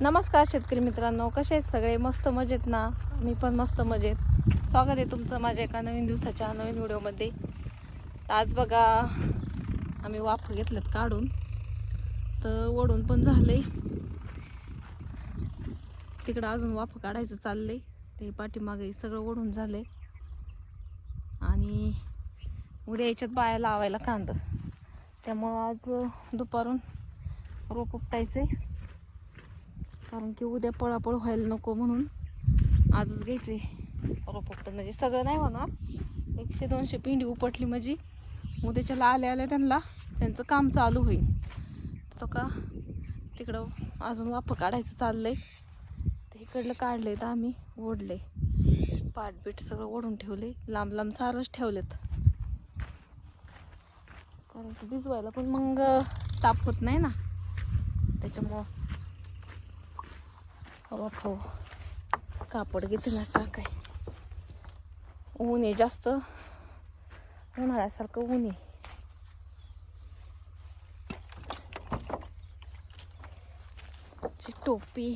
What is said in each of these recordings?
नमस्कार शेतकरी मित्रांनो कसे आहेत सगळे? मस्त मजेत ना? मी पण मस्त मजेत. स्वागत आहे तुमचं माझ्या एका नवीन दिवसाच्या नवीन व्हिडिओमध्ये. तर आज बघा आम्ही वाफ घेतल्यात काढून. तर ओढून पण झाले तिकडं अजून वाफ काढायचं चाललंय. ते पाठीमागे सगळं ओढून झाले आणि उद्या याच्यात बाया लावायला कांद. त्यामुळं आज दुपारून रोप उपटायचंय. कारण की उद्या पळापळ व्हायला नको म्हणून आजच घ्यायचे. रोप म्हणजे सगळं नाही होणार. एकशे दोनशे पिंडी उपटली म्हणजे उद्याच्याला आल्या आल्या त्यांना त्यांचं काम चालू होईल. तो का तिकडं अजून वाफ काढायचं चाललंय. तर इकडलं काढलंय तर आम्ही ओढले. पाठबीठ सगळं ओढून ठेवले. लांब लांब सारच ठेवलेत. कारण की भिजवायला पण मग ताप होत नाही ना. त्याच्यामुळं हवा कापड घेते ना टाकाय ऊन आहे जास्त उन्हाळ्यासारखं ऊन. आहे ची टोपी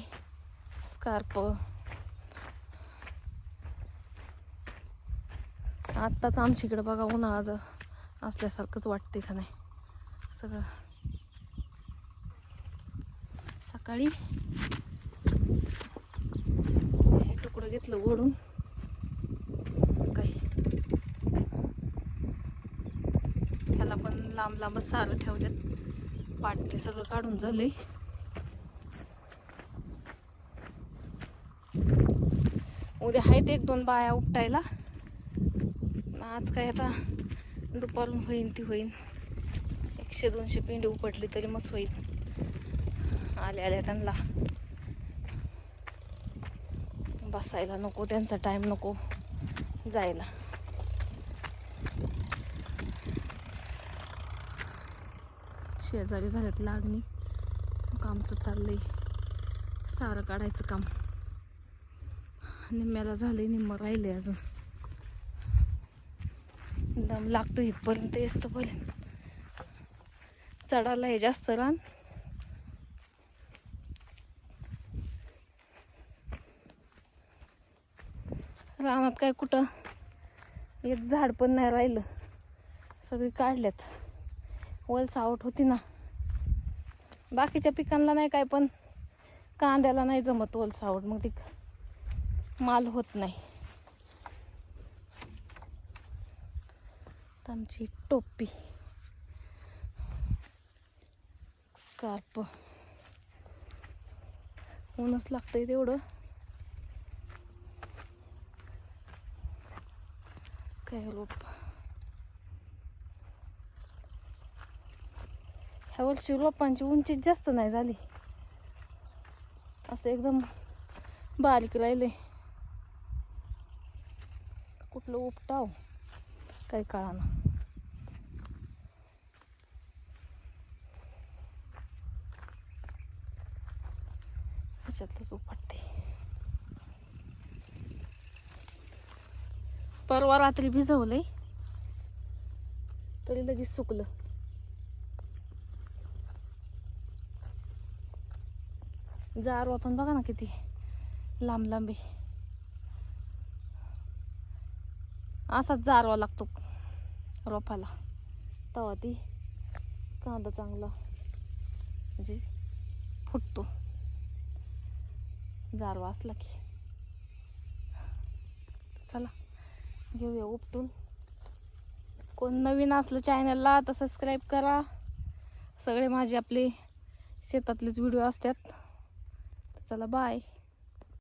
स्कार्प. आत्ताच आमच्या इकडं बघा उन्हाळा ज- असल्यासारखंच वाटते का नाही. सगळं. सकाळी हे तुकडं घेतलं ओढून काही. ह्याला पण लांब लांबच सारं ठेवल्यात पाट ते सगळं काढून झाले उद्या आहेत एक दोन बाया उपटायला. आज काय आता दुपारून होईन ती होईन. एकशे दोनशे पिंडी उपटली तरी मस्त होईल. आल्या आल्या त्यांना. बसायला नको त्यांचा टाइम नको जायला. शेजारी झाल्यात लागणी. कामचं चाललंय. सारं काढायचं काम. निम्म्याला झालंय निम्म राहिलंय अजून. दम लागतो इथपर्यंत येतंपर्यंत चढायला हे जास्त रान. रानात काय कुठं? एक झाड पण नाही राहिलं. सगळी काढल्यात. वल सावट होती ना. बाकीच्या पिकांना नाही काय पण. कांद्याला नाही जमत वल सावट मग ती माल होत नाही. आमची टोपी. स्कार्प. ऊनच लागतंय तेवढं. काय रोप ह्या वर्षी रोपांची उंची जास्त नाही झाली असं एकदम बारीक राहिले कुठलं उपटाव काही कळाना ह्याच्यातलंच उपटते परवा रात्री भिजवलंय. तरी लगेच सुकलं. जारवा पण बघा ना किती लांब लांब असाच जारवा लागतो रोपाला. तवा ती कांदा चांगला म्हणजे फुटतो. जारवा असला की. चला. घेऊया उपटून. कोण नवीन असलं चॅनलला तर सबस्क्राईब करा. सगळे माझे आपले शेतातलेच व्हिडिओ असतात. चला बाय